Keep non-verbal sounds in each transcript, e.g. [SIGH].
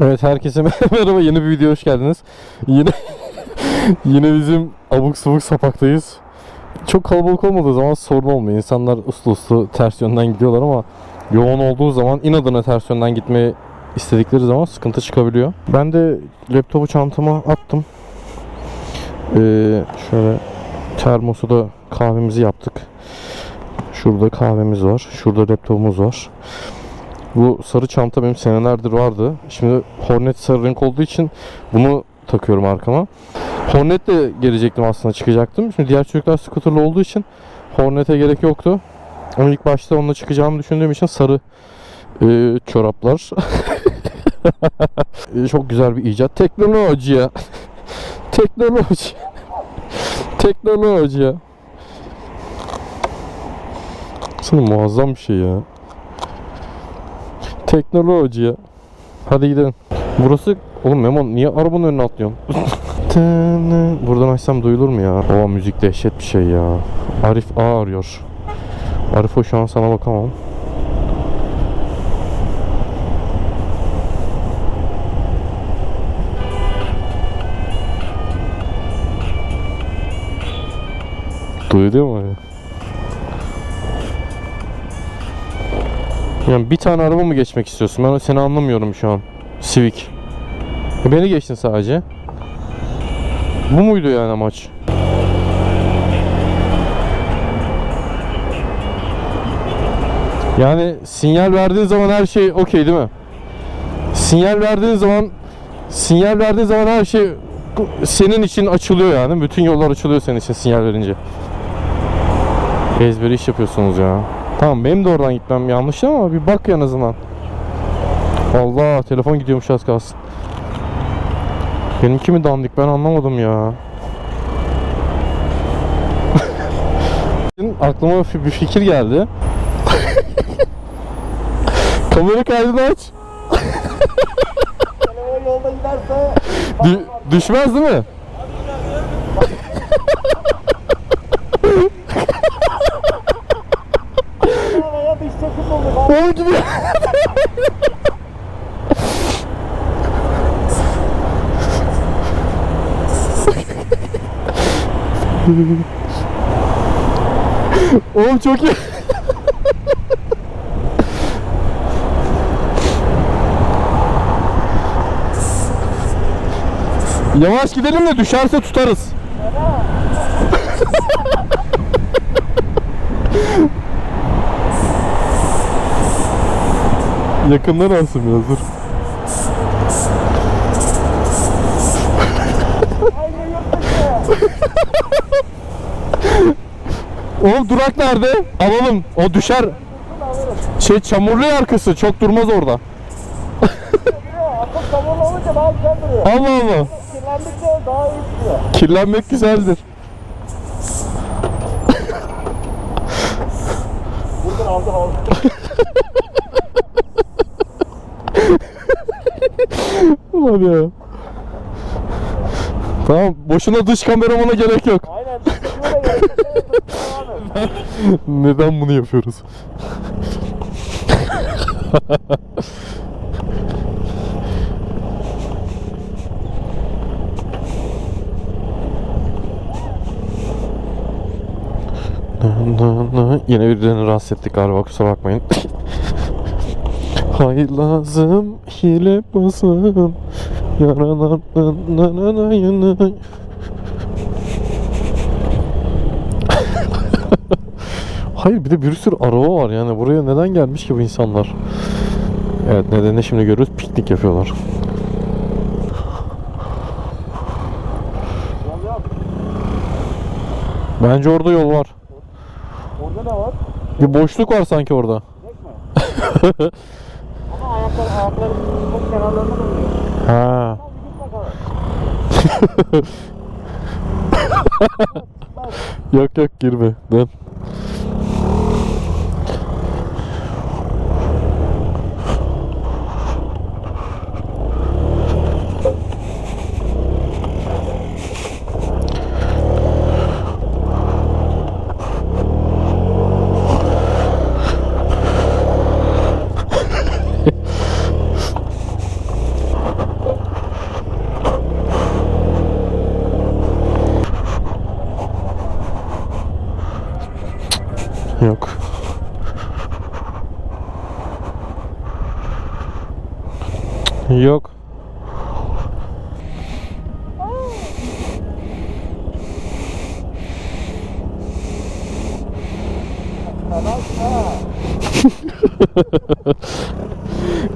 Evet herkese [LAUGHS] merhaba yeni bir video hoş geldiniz. Yine [LAUGHS] yine bizim abuk subuk sapaktayız. Çok kalabalık olmadığı zaman sorun olmuyor. İnsanlar uslu uslu ters yönden gidiyorlar ama yoğun olduğu zaman inadına ters yönden gitmeyi istedikleri zaman sıkıntı çıkabiliyor. Ben de laptopu çantama attım. Ee, şöyle termosu da kahvemizi yaptık. Şurada kahvemiz var. Şurada laptopumuz var. Bu sarı çanta benim senelerdir vardı. Şimdi Hornet sarı renk olduğu için bunu takıyorum arkama. Hornet de gelecektim aslında çıkacaktım. Şimdi diğer çocuklar scooterlı olduğu için Hornet'e gerek yoktu. Ama ilk başta onunla çıkacağımı düşündüğüm için sarı e, çoraplar. [LAUGHS] E, Çok güzel bir icat. Teknoloji ya. Teknoloji. Teknoloji ya. Aslında muazzam bir şey ya. Teknoloji. Hadi gidelim. Burası oğlum Memo niye arabanın önüne atlıyorsun? [LAUGHS] Buradan açsam duyulur mu ya? Oha müzik dehşet bir şey ya. Arif A arıyor. Arif o şu an sana bakamam. Duyuluyor mu? Yani bir tane araba mı geçmek istiyorsun? Ben seni anlamıyorum şu an. Civic. Beni geçtin sadece. Bu muydu yani amaç? Yani sinyal verdiğin zaman her şey okey değil mi? Sinyal verdiğin zaman sinyal verdiğin zaman her şey senin için açılıyor yani. Bütün yollar açılıyor senin için sinyal verince. Ezberi iş yapıyorsunuz ya. Tamam benim de oradan gitmem yanlış ama bir bak en azından. Allah telefon gidiyormuş az kalsın. Benimki mi dandik ben anlamadım ya. [LAUGHS] Aklıma bir fikir geldi. [LAUGHS] Kamera kaydını aç. Telefon yolda giderse Dü- düşmez değil mi? O gidiyor. Oğlum çok iyi. Yavaş gidelim de düşerse tutarız. Yakından alsın biraz dur. Oğlum durak nerede? Alalım. O düşer. Şey çamurlu arkası. Çok durmaz orada. Allah Allah. Kirlendikçe daha iyi duruyor. Kirlenmek güzeldir. Buradan aldı aldı. [LAUGHS] Ulan ya. Tamam boşuna dış kameramana gerek yok. Aynen. [LAUGHS] Neden bunu yapıyoruz? [LAUGHS] Yine birilerini rahatsız ettik galiba kusura bakmayın. [LAUGHS] Hay lazım hile basın Yaralardan [LAUGHS] Hayır bir de bir sürü araba var yani buraya neden gelmiş ki bu insanlar? Evet nedenini şimdi görüyoruz piknik yapıyorlar. Bence orada yol var. Orada ne var? Bir boşluk var sanki orada. [LAUGHS] Ama ayaklar, ayakları çok kenarlarında duruyor. Ha. [LAUGHS] Yok yok girme. Dön.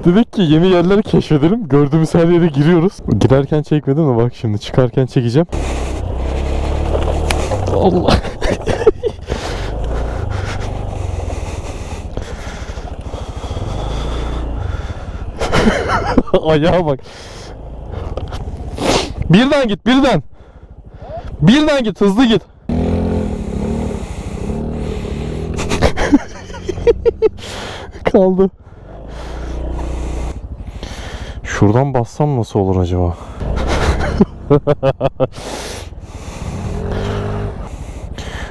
Dedik ki yeni yerleri keşfedelim. Gördüğümüz her yere giriyoruz. Girerken çekmedim de bak şimdi çıkarken çekeceğim. Allah. [LAUGHS] Ayağa bak. Birden git, birden. Birden git, hızlı git. [LAUGHS] Kaldı. Şuradan bassam nasıl olur acaba?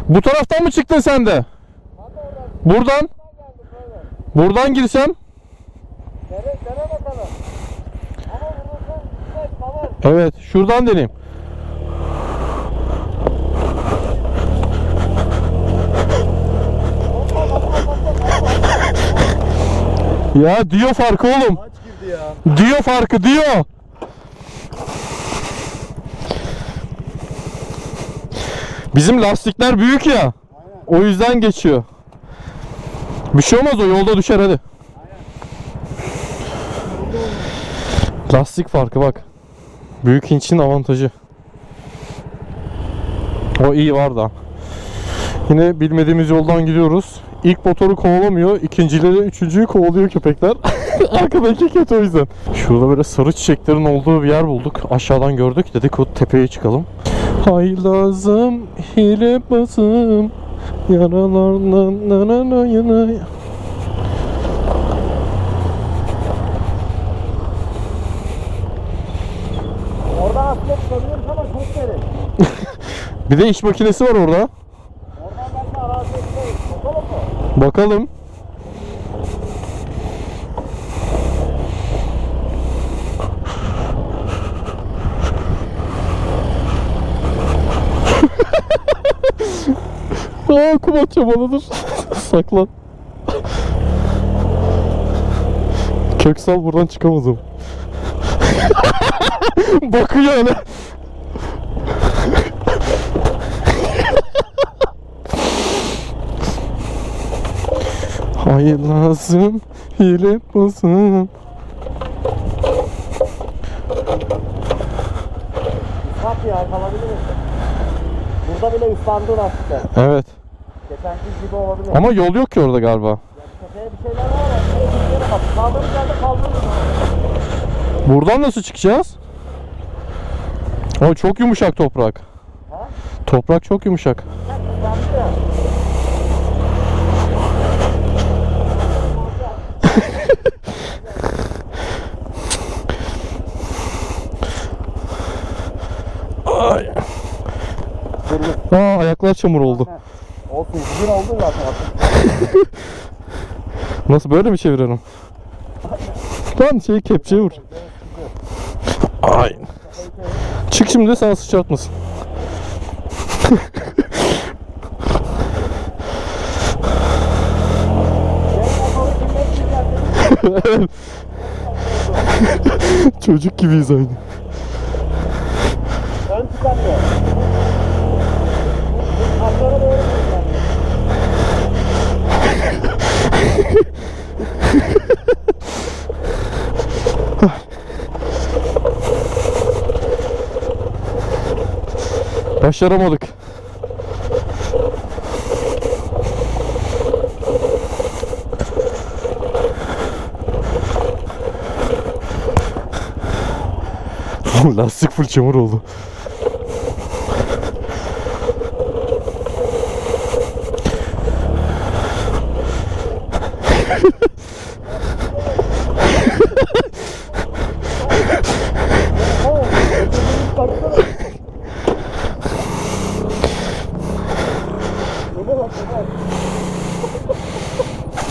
Bu taraftan mı çıktın sen de? Buradan. Buradan girsem. Evet, şuradan deneyim. Ya diyor farkı oğlum. Ya? Diyor farkı diyor. Bizim lastikler büyük ya. O yüzden geçiyor. Bir şey olmaz o yolda düşer hadi. Lastik farkı bak. Büyük inçin avantajı. O iyi var da. Yine bilmediğimiz yoldan gidiyoruz. İlk motoru kovalamıyor, ikincileri, üçüncüyü kovalıyor köpekler. [LAUGHS] Arkadaki kötü o yüzden. Şurada böyle sarı çiçeklerin olduğu bir yer bulduk. Aşağıdan gördük. Dedik o tepeye çıkalım. Haylazım, hile basım. Yaralarından na na na ya na ya. Orada aslında tutabiliriz ama çok derin. [LAUGHS] Bir de iş makinesi var orada. Oradan belki arazi etmeyiz. Bakalım mı? Bakalım. Aa kum atacağım bana dur. [LAUGHS] Saklan. Köksal buradan çıkamazım. [LAUGHS] Bakıyor öyle. Hayır lazım hile basın. Bak ya kalabiliriz. Burada bile ıslandı lastikler. Evet. Geçenki gibi olabilir. Ama yol yok ki orada galiba. Bir şeyler var ama. Buradan nasıl çıkacağız? O çok yumuşak toprak. Ha? Toprak çok yumuşak. Ay. Aa ayaklar çamur oldu. Olsun. Bugün oldu zaten. [LAUGHS] Nasıl böyle mi çevirelim? Lan şey kepçeye vur. Ay. Çık şimdi sana sıçratmasın. [LAUGHS] [LAUGHS] Çocuk gibiyiz aynı. Başaramadık. Lastik full çamur oldu.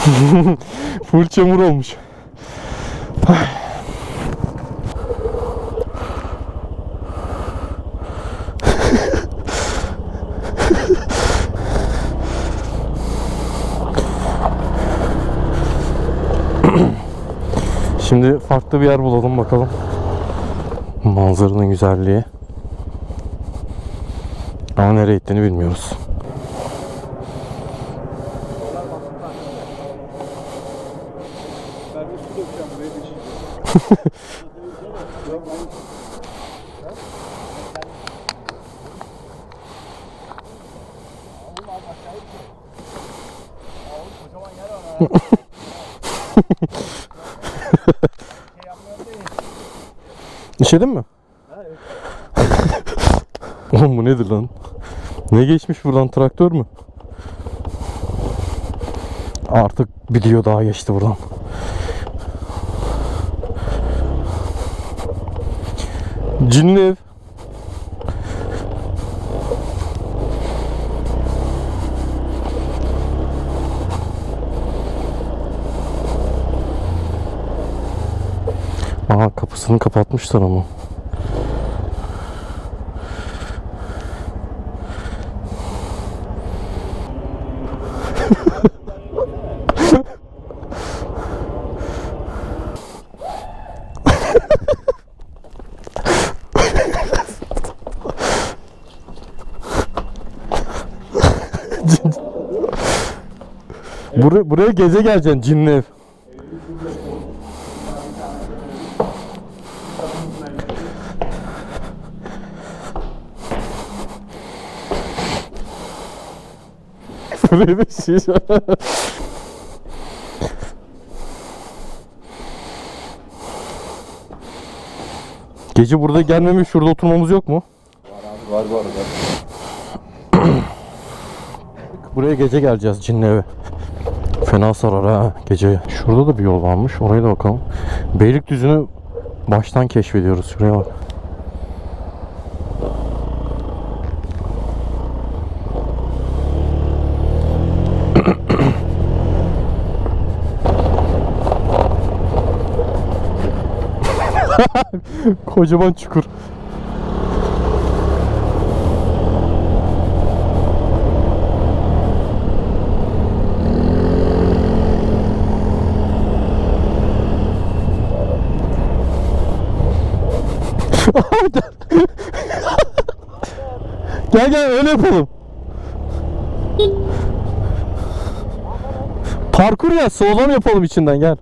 [LAUGHS] Full çamur olmuş. [LAUGHS] Şimdi farklı bir yer bulalım bakalım. Manzaranın güzelliği. Ama nereye gittiğini bilmiyoruz. Ben bir su dökeceğim buraya geçeyim. İşedin mi? Oğlum bu nedir lan? Ne geçmiş buradan traktör mü? Artık video daha geçti buradan. Cinli ev. Aha kapısını kapatmışlar ama. Buraya, buraya gece geleceksin cinli ev. [LAUGHS] Buraya da şiş. Gece burada gelmemiş şurada oturmamız yok mu? Var var var. [CLEARS THROAT] Buraya gece geleceğiz cinli eve. Fena sarar ha gece. Şurada da bir yol varmış. Oraya da bakalım. Beylikdüzü'nü baştan keşfediyoruz. Şuraya bak. [LAUGHS] Kocaman çukur. [LAUGHS] gel gel öyle yapalım. Parkur ya slalom yapalım içinden gel.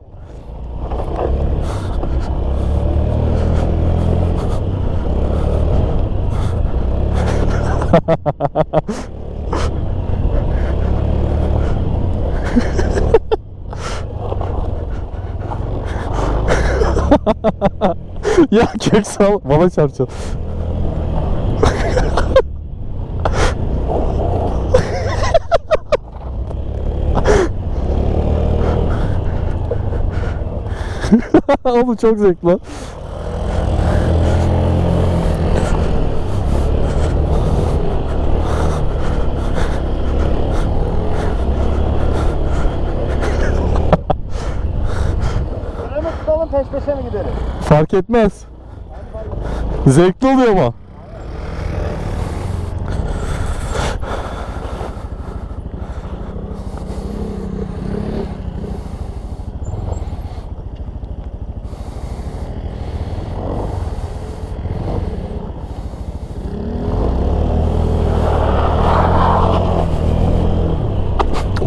[LAUGHS] ya kök sal bana çarpacak. [LAUGHS] Oğlum çok zevkli lan. Peş peşe mi gidelim? Fark etmez. Zevkli oluyor ama.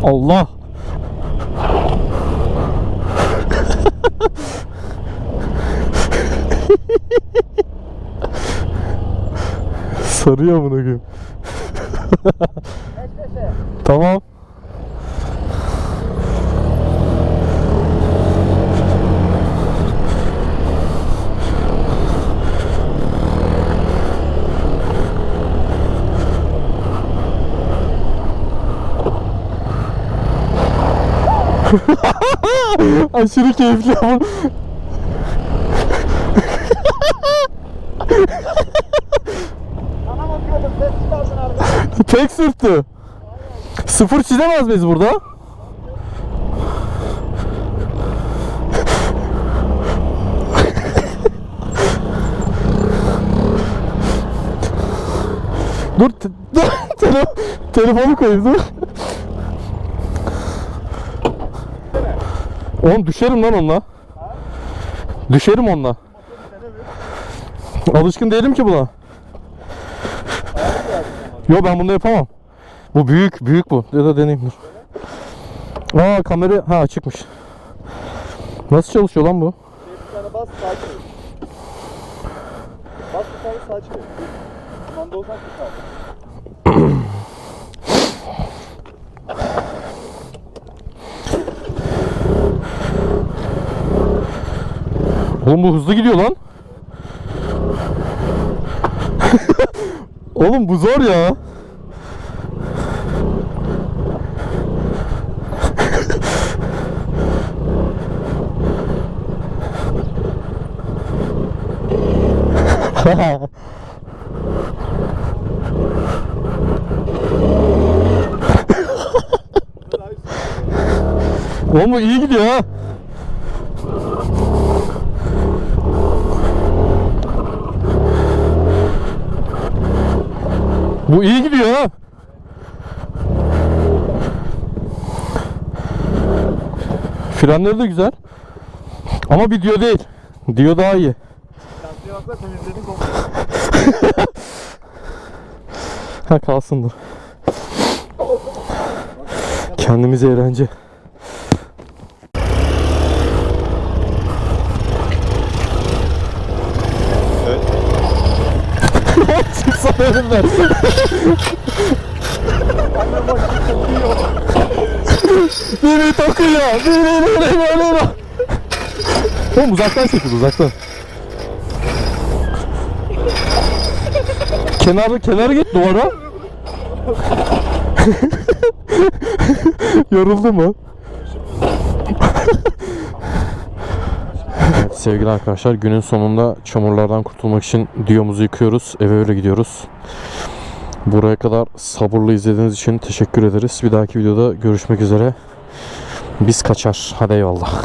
Allah. Sarıyor bunu peşe. Tamam. [LAUGHS] Aşırı keyifli ama. Tek sürttü. Sıfır çizemez miyiz burada? dur, te- [LAUGHS] tele- telefonu koyayım dur. Oğlum düşerim lan onunla. Düşerim onunla. Alışkın değilim ki buna. Yo ben bunu yapamam. Bu büyük, büyük bu. Ya da deneyim dur. Aa kamera ha açıkmış. Nasıl çalışıyor lan bu? Bir tane bas sağa çevir. Bas bir tane sağa çevir. Kumanda olsan tutar. Oğlum bu hızlı gidiyor lan. [LAUGHS] Oğlum bu zor ya. Oğlum bu iyi gidiyor ha. Bu iyi gidiyor ha. Frenleri de güzel. Ama video değil. Dio daha iyi. [LAUGHS] Ha kalsın dur. Kendimize eğlence. [LAUGHS] Çıksana önümden. Beni takıyor. Beni beni beni. Oğlum uzaktan çekil uzaktan. Kenara kenara git duvara. [LAUGHS] Yoruldu mu? evet, sevgili arkadaşlar günün sonunda çamurlardan kurtulmak için diyomuzu yıkıyoruz. Eve öyle gidiyoruz. Buraya kadar sabırlı izlediğiniz için teşekkür ederiz. Bir dahaki videoda görüşmek üzere. Biz kaçar. Hadi eyvallah.